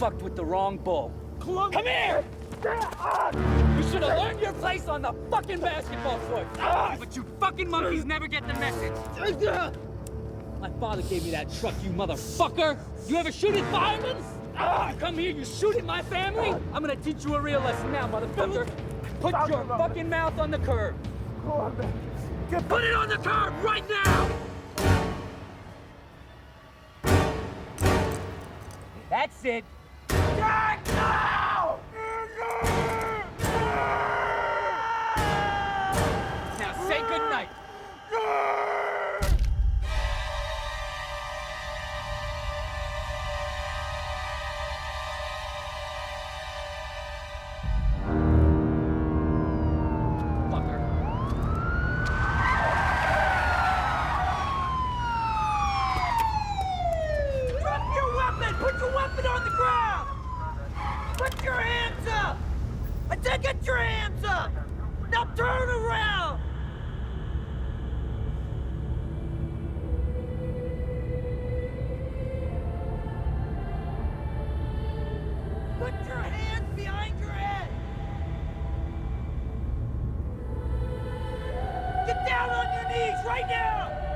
fucked with the wrong bull. Come here! You should have learned your place on the fucking basketball court. But you fucking monkeys never get the message. My father gave me that truck, you motherfucker. You ever shoot at firemen? You come here, you shoot at my family? I'm gonna teach you a real lesson now, motherfucker. Put your fucking mouth on the curb. Put it on the curb right now! That's it. Put your weapon on the ground! Your hands up! I said get your hands up! Now turn around! Put your hands behind your head! Get down on your knees right now!